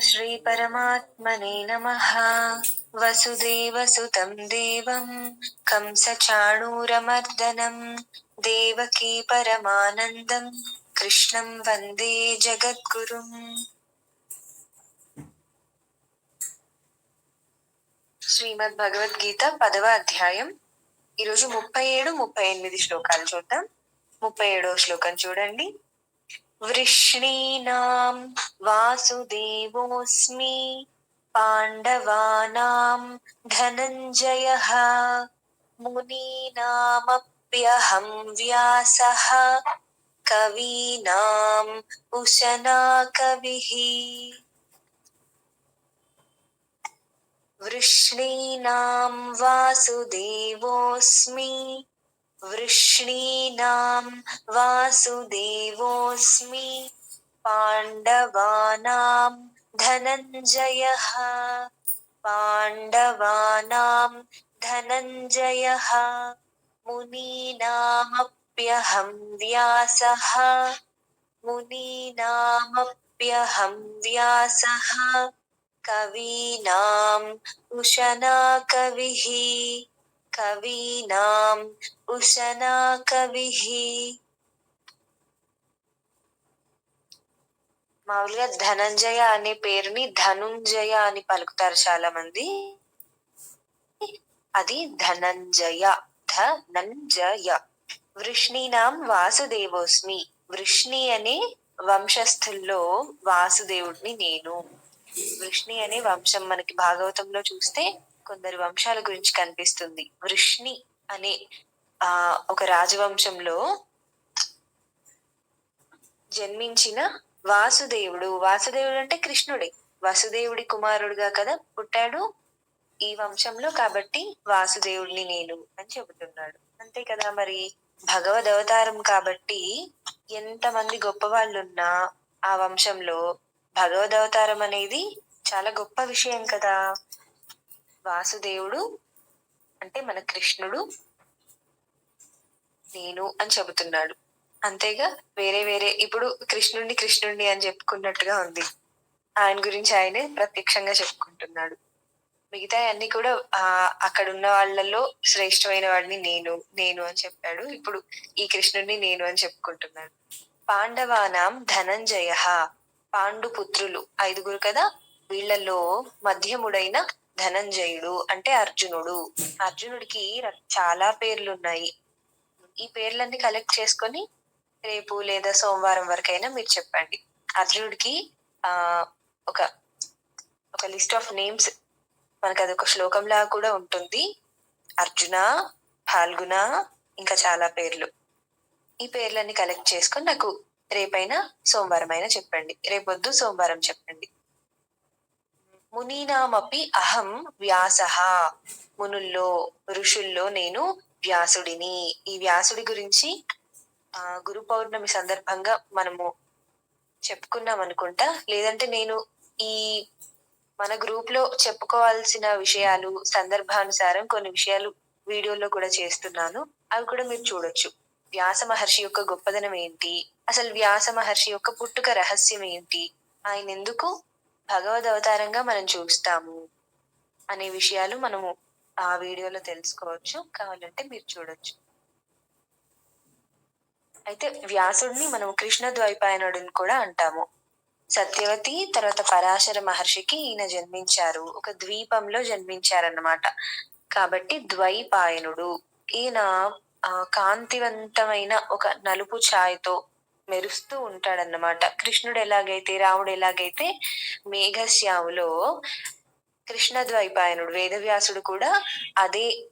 శ్రీ పరమాత్మనే నమ వసుదేవసుతం దేవం కంసచాణూరమర్దనం దేవకీ పరమానందం కృష్ణం వందే జగద్గురుం శ్రీమద్ భగవద్గీత పదవ అధ్యాయం. ఈరోజు ముప్పై ఏడు ముప్పై ఎనిమిది శ్లోకాలు చూద్దాం. ముప్పై ఏడో శ్లోకం చూడండి. वृष्णीनां वासुदेवोऽस्मि पाण्डवानां धनञ्जयः मुनीनामप्यहं व्यासः कवीनाम् उशना कविः वृष्णीनां वासुदेवोऽस्मि वृष्णीनां वासुदेवोऽस्मि पाण्डवानां धनञ्जयः। पाण्डवानां धनञ्जयः। मुनीनामप्यहं व्यासः। मुनीनामप्यहं व्यासः। कवीनाम् उशना कविः। కవీనాం ఉషనా కవి. మామూలుగా ధనంజయ అనే పేరుని ధనుంజయ అని పలుకుతారు చాలా మంది అది ధనంజయ ధనంజయ. వృష్ణీనాం వాసుదేవోస్మి. వృష్ణి అనే వంశస్థుల్లో వాసుదేవుడిని నేను. వృష్ణి అనే వంశం మనకి భాగవతంలో చూస్తే కొందరు వంశాల గురించి కనిపిస్తుంది. వృష్ణి అనే ఆ ఒక రాజవంశంలో జన్మించిన వాసుదేవుడు. వాసుదేవుడు అంటే కృష్ణుడే. వసుదేవుడి కుమారుడుగా కదా పుట్టాడు ఈ వంశంలో కాబట్టి వాసుదేవుడిని నేను అని చెబుతున్నాడు. అంతే కదా మరి? భగవద్ అవతారం కాబట్టి ఎంతమంది గొప్ప వాళ్ళున్నా ఆ వంశంలో భగవద్ అవతారం అనేది చాలా గొప్ప విషయం కదా. వాసుదేవుడు అంటే మన కృష్ణుడు నేను అని చెబుతున్నాడు. అంతేగా వేరే వేరే ఇప్పుడు కృష్ణుడిని కృష్ణుడిని అని చెప్పుకున్నట్టుగా ఉంది. ఆయన గురించి ఆయనే ప్రత్యక్షంగా చెప్పుకుంటున్నాడు. మిగతా అన్ని కూడా ఆ అక్కడ ఉన్న వాళ్ళలో శ్రేష్టమైన వాడిని నేను నేను అని చెప్పాడు. ఇప్పుడు ఈ కృష్ణుడిని నేను అని చెప్పుకుంటున్నాడు. పాండవానాం ధనంజయ పాండు పుత్రులు ఐదుగురు కదా? వీళ్ళలో మధ్యముడైన ధనంజయుడు అంటే అర్జునుడు. అర్జునుడికి చాలా పేర్లు ఉన్నాయి ఈ పేర్లన్నీ కలెక్ట్ చేసుకొని రేపు లేదా సోమవారం వరకైనా మీరు చెప్పండి. అర్జునుడికి ఆ ఒక ఒక లిస్ట్ ఆఫ్ నేమ్స్ మనకు అది ఒక శ్లోకంలా కూడా ఉంటుంది. అర్జున ఫాల్గుణ ఇంకా చాలా పేర్లు. ఈ పేర్లన్నీ కలెక్ట్ చేసుకొని నాకు రేపైనా సోమవారం అయినా చెప్పండి. రేపొద్దు సోమవారం చెప్పండి. మునీనామపి అహం వ్యాస. మునుల్లో ఋషుల్లో నేను వ్యాసుడిని. ఈ వ్యాసుడి గురించి ఆ గురు పౌర్ణమి సందర్భంగా మనము చెప్పుకున్నాం అనుకుంటా. లేదంటే నేను ఈ మన గ్రూప్లో చెప్పుకోవాల్సిన విషయాలు సందర్భానుసారం కొన్ని విషయాలు వీడియోలో కూడా చేస్తున్నాను. అవి కూడా మీరు చూడొచ్చు. వ్యాస మహర్షి యొక్క గొప్పదనం ఏంటి? అసలు వ్యాస మహర్షి యొక్క పుట్టుక రహస్యం ఏంటి? ఆయన ఎందుకు భగవద్ అవతారంగా మనం చూస్తాము అనే విషయాలు మనము ఆ వీడియోలో తెలుసుకోవచ్చు. కావాలంటే మీరు చూడొచ్చు. అయితే వ్యాసుడిని మనం కృష్ణ ద్వైపాయనుడిని కూడా అంటాము. సత్యవతి తర్వాత పరాశర మహర్షికి ఈయన జన్మించారు. ఒక ద్వీపంలో జన్మించారన్నమాట. కాబట్టి ద్వైపాయనుడు. ఈయన ఆ, కాంతివంతమైన ఒక నలుపు ఛాయతో మెరుస్తూ ఉంటాడన్నమాట. కృష్ణుడు ఎలాగైతే రాముడు ఎలాగైతే మేఘశ్యాములో కృష్ణద్వైపాయనుడు వేదవ్యాసుడు కూడా అదే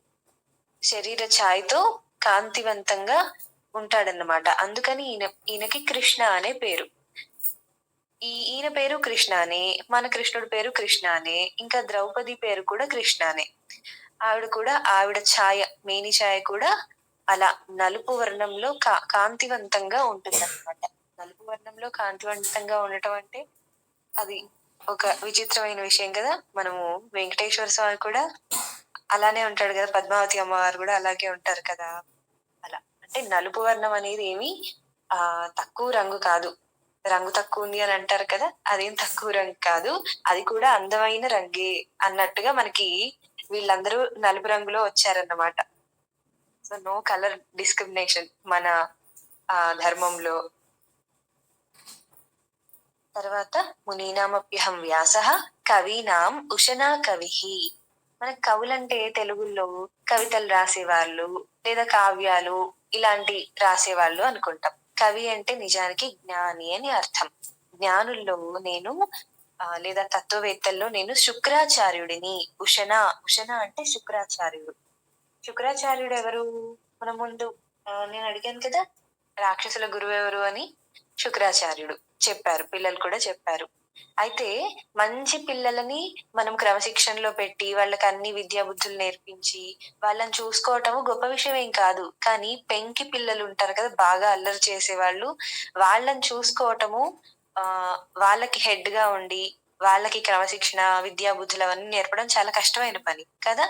శరీర ఛాయతో కాంతివంతంగా ఉంటాడన్నమాట. అందుకని ఈయన ఈయనకి కృష్ణ అనే పేరు. ఈ ఈయన పేరు కృష్ణానే మన కృష్ణుడి పేరు కృష్ణానే ఇంకా ద్రౌపది పేరు కూడా కృష్ణానే. ఆవిడ కూడా ఆవిడ ఛాయ మేని ఛాయ కూడా అలా నలుపు వర్ణంలో కా కాంతివంతంగా ఉంటుంది అనమాట నలుపు వర్ణంలో కాంతివంతంగా ఉండటం అంటే అది ఒక విచిత్రమైన విషయం కదా. మనము వెంకటేశ్వర స్వామి కూడా అలానే ఉంటాడు కదా. పద్మావతి అమ్మవారు కూడా అలాగే ఉంటారు కదా. అలా. అంటే నలుపు వర్ణం అనేది ఏమి ఆ తక్కువ రంగు కాదు. రంగు తక్కువ ఉంది అని అంటారు కదా. అదేం తక్కువ రంగు కాదు. అది కూడా అందమైన రంగే అన్నట్టుగా మనకి వీళ్ళందరూ నలుపు రంగులో వచ్చారన్నమాట. సో నో కలర్ డిస్క్రిమినేషన్ మన ధర్మంలో. తర్వాత మునీనామప్యహం వ్యాస కవీనాం ఉషనా కవి. మన కవులంటే తెలుగులో కవితలు రాసేవాళ్ళు లేదా కావ్యాలు ఇలాంటి రాసేవాళ్ళు అనుకుంటాం. కవి అంటే నిజానికి జ్ఞాని అని అర్థం. జ్ఞానుల్లో నేను లేదా తత్వవేత్తల్లో నేను శుక్రాచార్యుడిని. ఉషణ ఉషణ అంటే శుక్రాచార్యుడు. శుక్రాచార్యుడు ఎవరు? మన ముందు నేను అడిగాను కదా రాక్షసుల గురువు ఎవరు అని శుక్రాచార్యుడు చెప్పారు పిల్లలు కూడా చెప్పారు. అయితే మంచి పిల్లలని మనం క్రమశిక్షణలో పెట్టి వాళ్ళకి అన్ని విద్యా బుద్ధులు నేర్పించి వాళ్ళని చూసుకోవటము గొప్ప విషయం ఏం కాదు. కానీ పెంకి పిల్లలు ఉంటారు కదా బాగా అల్లరి చేసే వాళ్ళు వాళ్ళని చూసుకోవటము ఆ వాళ్ళకి హెడ్గా ఉండి వాళ్ళకి క్రమశిక్షణ విద్యా బుద్ధులు అవన్నీ నేర్పడం చాలా కష్టమైన పని కదా?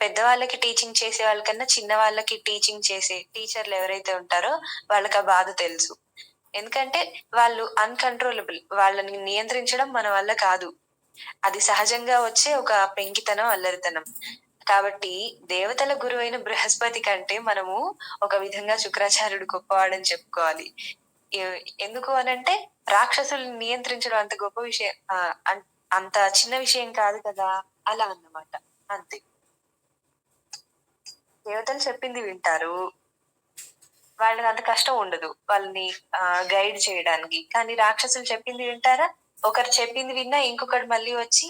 పెద్దవాళ్ళకి టీచింగ్ చేసే వాళ్ళకన్నా చిన్న వాళ్ళకి టీచింగ్ చేసే టీచర్లు ఎవరైతే ఉంటారో వాళ్ళకి ఆ బాధ తెలుసు. ఎందుకంటే వాళ్ళు అన్కంట్రోలబుల్ వాళ్ళని నియంత్రించడం మన వల్ల కాదు. అది సహజంగా వచ్చే ఒక పెంకితనం అల్లరితనం. కాబట్టి దేవతల గురువైన బృహస్పతి కంటే మనము ఒక విధంగా శుక్రాచార్యుడు గొప్పవాడని చెప్పుకోవాలి. ఎందుకు అనంటే రాక్షసుల్ని నియంత్రించడం అంత గొప్ప విషయం అంత చిన్న విషయం కాదు కదా అలా అన్నమాట. అంతే. దేవతలు చెప్పింది వింటారు. వాళ్ళకి అంత కష్టం ఉండదు. వాళ్ళని గైడ్ చేయడానికి. కానీ రాక్షసులు చెప్పింది వింటారా? ఒకరు చెప్పింది విన్నా ఇంకొకటి మళ్ళీ వచ్చి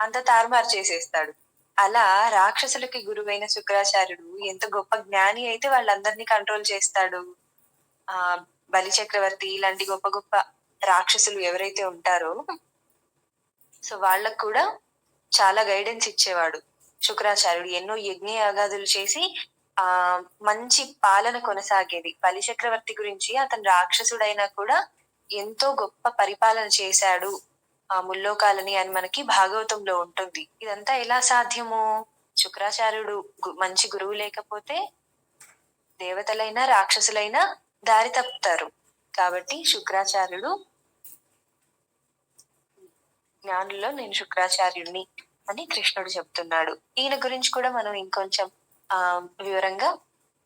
అంత తారుమారు చేసేస్తాడు. అలా రాక్షసులకి గురువైన శుక్రాచార్యుడు ఎంత గొప్ప జ్ఞాని అయితే వాళ్ళందరినీ కంట్రోల్ చేస్తాడు. ఆ బలి చక్రవర్తి ఇలాంటి గొప్ప గొప్ప రాక్షసులు ఎవరైతే ఉంటారో సో వాళ్ళకు కూడా చాలా గైడెన్స్ ఇచ్చేవాడు శుక్రాచార్యుడు. ఎన్నో యజ్ఞయాగాదులు చేసి ఆ మంచి పాలన కొనసాగేది. బలి చక్రవర్తి గురించి అతను రాక్షసుడైనా కూడా ఎంతో గొప్ప పరిపాలన చేశాడు ఆ ముల్లోకాలని అని మనకి భాగవతంలో ఉంటుంది. ఇదంతా ఎలా సాధ్యము? శుక్రాచార్యుడు మంచి గురువు లేకపోతే దేవతలైనా రాక్షసులైనా దారి తప్పుతారు. కాబట్టి శుక్రాచార్యుడు జ్ఞానుల్లో నేను శుక్రాచార్యుడిని అని కృష్ణుడు చెప్తున్నాడు. ఈయన గురించి కూడా మనం ఇంకొంచెం ఆ వివరంగా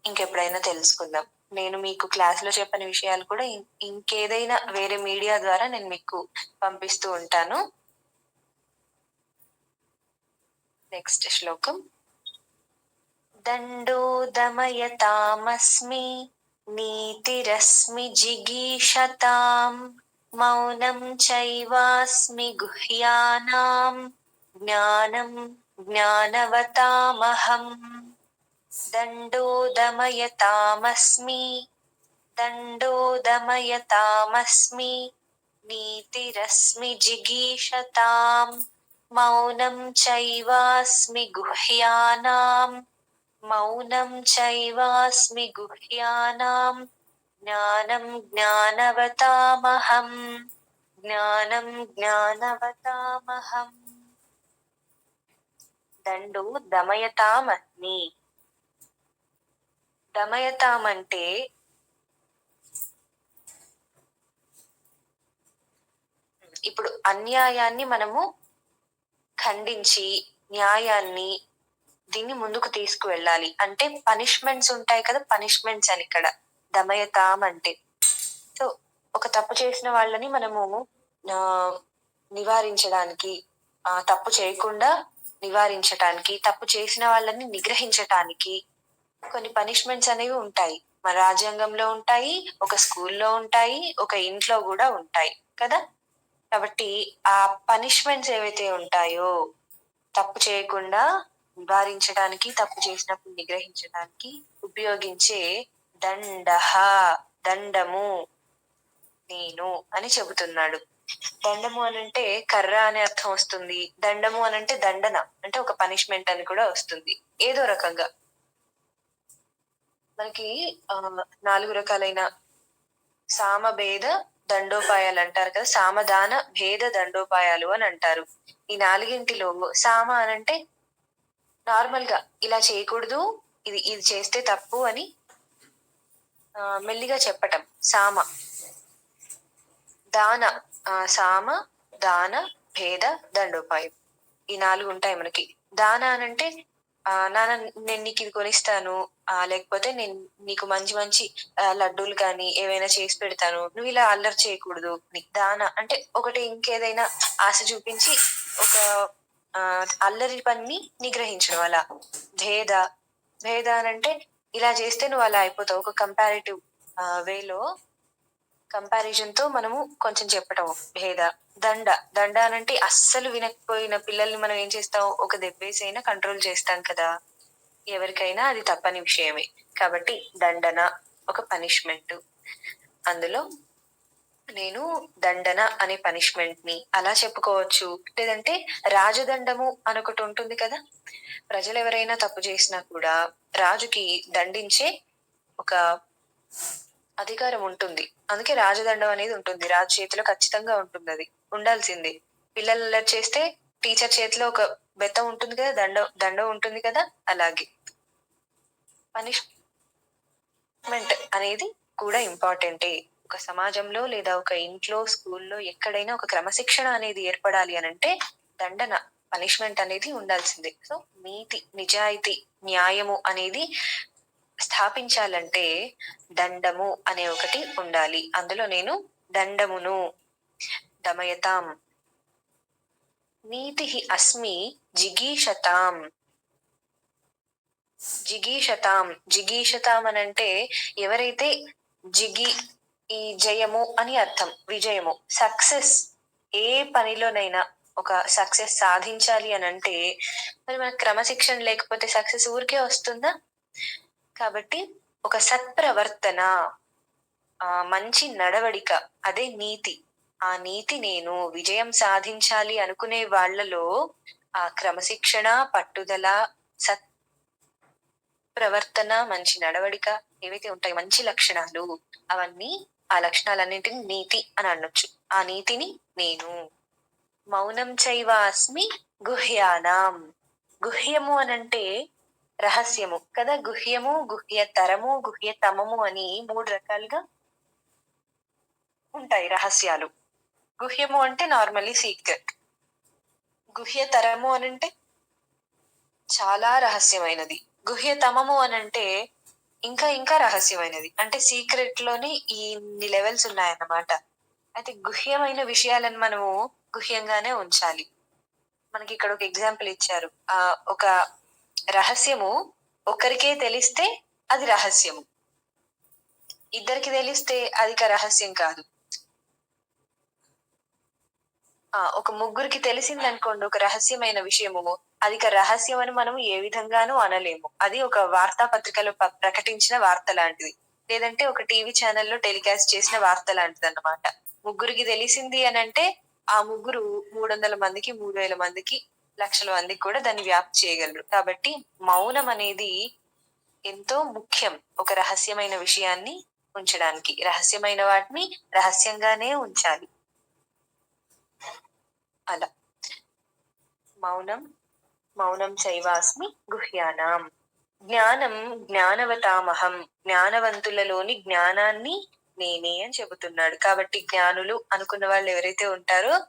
ఇంకెప్పుడైనా తెలుసుకుందాం. నేను మీకు క్లాస్లో చెప్పని విషయాలు కూడా ఇంకేదైనా వేరే మీడియా ద్వారా నేను మీకు పంపిస్తూ ఉంటాను. నెక్స్ట్ శ్లోకం. దండోదమయ తామస్మి నీతిరస్మి జిగీషతాం మౌనం చైవాస్మి గుహ్యానాం జ్ఞానం జ్ఞానవతామహం. దండోదమయతామస్మి దండోదమయతామస్మి నీతిరస్మి జిగీషతాం మౌనం చైవాస్మి గుహ్యానాం మౌనం చైవాస్మి గుహ్యానాం జ్ఞానం జ్ఞానవతామహం జ్ఞానం జ్ఞానవతామహం దండు దమయతామస్మి దమయతాం అంటే ఇప్పుడు అన్యాయాన్ని మనము ఖండించి న్యాయాన్ని దీన్ని ముందుకు తీసుకువెళ్ళాలి. అంటే పనిష్మెంట్స్ ఉంటాయి కదా పనిష్మెంట్స్ అని ఇక్కడ. దమయతాం అంటే. సో ఒక తప్పు చేసిన వాళ్ళని మనము నివారించడానికి ఆ తప్పు చేయకుండా నివారించటానికి తప్పు చేసిన వాళ్ళని నిగ్రహించటానికి కొన్ని పనిష్మెంట్స్ అనేవి ఉంటాయి. మన రాజ్యాంగంలో ఉంటాయి ఒక స్కూల్లో ఉంటాయి ఒక ఇంట్లో కూడా ఉంటాయి కదా. కాబట్టి ఆ పనిష్మెంట్స్ ఏవైతే ఉంటాయో తప్పు చేయకుండా నివారించడానికి తప్పు చేసినప్పుడు నిగ్రహించడానికి ఉపయోగించే దండహ దండము నేను అని చెబుతున్నాడు. దండము అని అంటే కర్ర అనే అర్థం వస్తుంది. దండము అని అంటే దండన అంటే ఒక పనిష్మెంట్ అని కూడా వస్తుంది. ఏదో రకంగా. మనకి ఆ, నాలుగు రకాలైన సామభేద దండోపాయాలు అంటారు కదా. సామదాన భేద దండోపాయాలు అని అంటారు. ఈ నాలుగింటిలో సామ అని నార్మల్గా ఇలా చేయకూడదు ఇది ఇది చేస్తే తప్పు అని మెల్లిగా చెప్పటం. సామ. దాన ఆ, సామ దాన భేద దండోపాయం. ఈ నాలుగు ఉంటాయి మనకి. దాన అనంటే ఆ నాన్న నేను నీకు ఇది కొనిస్తాను ఆ లేకపోతే నేను నీకు మంచి మంచి లడ్డూలు కానీ ఏవైనా చేసి పెడతాను. నువ్వు ఇలా అల్లరి చేయకూడదు. దాన అంటే ఒకటి ఇంకేదైనా ఆశ చూపించి ఒక అల్లరి పని నిగ్రహించడం అలా. భేద భేద అని అంటే ఇలా చేస్తే నువ్వు అలా అయిపోతావు. ఒక కంపారిటివ్ వేలో కంపారిజన్తో మనము కొంచెం చెప్పటం. భేద దండ. దండ అనంటే అస్సలు వినకపోయిన పిల్లల్ని మనం ఏం చేస్తాం? ఒక దెబ్బేసి అయినా కంట్రోల్ చేస్తాం కదా. ఎవరికైనా అది తప్పని విషయమే. కాబట్టి దండన ఒక పనిష్మెంట్ అందులో నేను దండన అనే పనిష్మెంట్ని అలా చెప్పుకోవచ్చు. లేదంటే రాజదండము అనొకటి ఉంటుంది కదా. ప్రజలు ఎవరైనా తప్పు చేసినా కూడా రాజుకి దండించే ఒక అధికారం ఉంటుంది. అందుకే రాజదండం అనేది ఉంటుంది. రాజు చేతిలో ఖచ్చితంగా ఉంటుంది అది. ఉండాల్సిందే. పిల్లలు అల్లరి చేస్తే టీచర్ చేతిలో ఒక బెత్తం ఉంటుంది కదా దండ దండం ఉంటుంది కదా అలాగే. పనిష్మెంట్ అనేది కూడా ఇంపార్టెంటే ఒక సమాజంలో లేదా ఒక ఇంట్లో స్కూల్లో ఎక్కడైనా ఒక క్రమశిక్షణ అనేది ఏర్పడాలి అని అంటే దండన పనిష్మెంట్ అనేది ఉండాల్సిందే. సో నీతి నిజాయితీ న్యాయము అనేది స్థాపించాలంటే దండము అనే ఒకటి ఉండాలి. అందులో నేను దండమును దమయతాం నీతి అస్మి జిగీషతాం జిగీషతాం జిగీషతాం అనంటే ఎవరైతే జిగి ఈ జయము అని అర్థం విజయము. సక్సెస్ ఏ పనిలోనైనా ఒక సక్సెస్ సాధించాలి అని అంటే మరి మనకు క్రమశిక్షణ లేకపోతే సక్సెస్ ఊరికే వస్తుందా? కాబట్టి ఒక సత్ప్రవర్తన ఆ మంచి నడవడిక అదే నీతి. ఆ నీతి నేను విజయం సాధించాలి అనుకునే వాళ్ళలో ఆ క్రమశిక్షణ పట్టుదల సత్ ప్రవర్తన మంచి నడవడిక ఏవైతే ఉంటాయి మంచి లక్షణాలు అవన్నీ ఆ లక్షణాలన్నింటిని నీతి అని అనొచ్చు. ఆ నీతిని నేను మౌనం చైవ అస్మి గుహ్యానాం. గుహ్యము అనంటే రహస్యము కదా. గుహ్యము గుహ్యతరము గుహ్యతమము అని మూడు రకాలుగా ఉంటాయి రహస్యాలు. గుహ్యము అంటే నార్మల్లీ సీక్రెట్. గుహ్యతరము అనంటే చాలా రహస్యమైనది. గుహ్యతమము అనంటే ఇంకా ఇంకా రహస్యమైనది. అంటే సీక్రెట్లోని ఇన్ని లెవెల్స్ ఉన్నాయన్నమాట. అయితే గుహ్యమైన విషయాలను మనము గుహ్యంగానే ఉంచాలి. మనకి ఇక్కడ ఒక ఎగ్జాంపుల్ ఇచ్చారు. ఆ ఒక రహస్యము ఒకరికే తెలిస్తే అది రహస్యము. ఇద్దరికి తెలిస్తే అది రహస్యం కాదు. ఒక ముగ్గురికి తెలిసింది అనుకోండి ఒక రహస్యమైన విషయము. అది రహస్యం అని మనం ఏ విధంగానూ అనలేము. అది ఒక వార్తాపత్రికలో ప- ప్రకటించిన వార్త లాంటిది. లేదంటే ఒక టీవీ ఛానల్లో టెలికాస్ట్ చేసిన వార్త లాంటిది అన్నమాట ముగ్గురికి తెలిసింది అని అంటే ఆ ముగ్గురు మూడు వందల మందికి మూడు వేల మందికి లక్షల మందికి కూడా దాన్ని వ్యాప్తి చేయగలరు. కాబట్టి మౌనం అనేది ఎంతో ముఖ్యం ఒక రహస్యమైన విషయాన్ని ఉంచడానికి. రహస్యమైన వాటిని రహస్యంగానే ఉంచాలి. అలా. మౌనం మౌనం చైవాస్మి గుహ్యానాం. జ్ఞానం జ్ఞానవతామహం. జ్ఞానవంతులలోని జ్ఞానాన్ని నేనే అని చెబుతున్నాడు. కాబట్టి జ్ఞానులు అనుకున్న వాళ్ళు ఎవరైతే ఉంటారో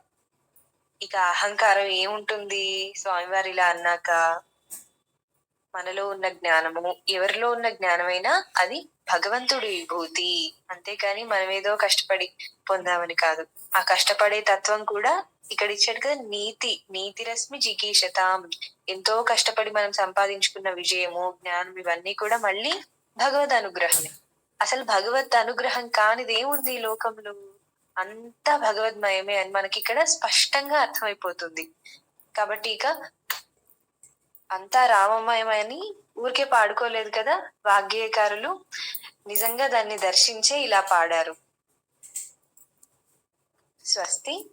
ఇక అహంకారం ఏముంటుంది? స్వామివారు ఇలా అన్నాక మనలో ఉన్న జ్ఞానము ఎవరిలో ఉన్న జ్ఞానమైనా అది భగవంతుడి విభూతి అంతేకాని మనం ఏదో కష్టపడి పొందామని కాదు. ఆ కష్టపడే తత్వం కూడా ఇక్కడ ఇచ్చాడు కదా నీతి నీతి రశ్మి జిగీషతాం. ఎంతో కష్టపడి మనం సంపాదించుకున్న విజయము జ్ఞానం ఇవన్నీ కూడా మళ్ళీ భగవద్ అనుగ్రహమే. అసలు భగవద్ అనుగ్రహం కానిది ఏముంది ఈ లోకంలో. అంతా భగవద్మయమే అని మనకి ఇక్కడ స్పష్టంగా అర్థమైపోతుంది. కాబట్టి ఇక అంతా రామమయమని ఊరికే పాడుకోలేదు కదా వాగ్గేయకారులు. నిజంగా దాన్ని దర్శించే ఇలా పాడారు. స్వస్తి.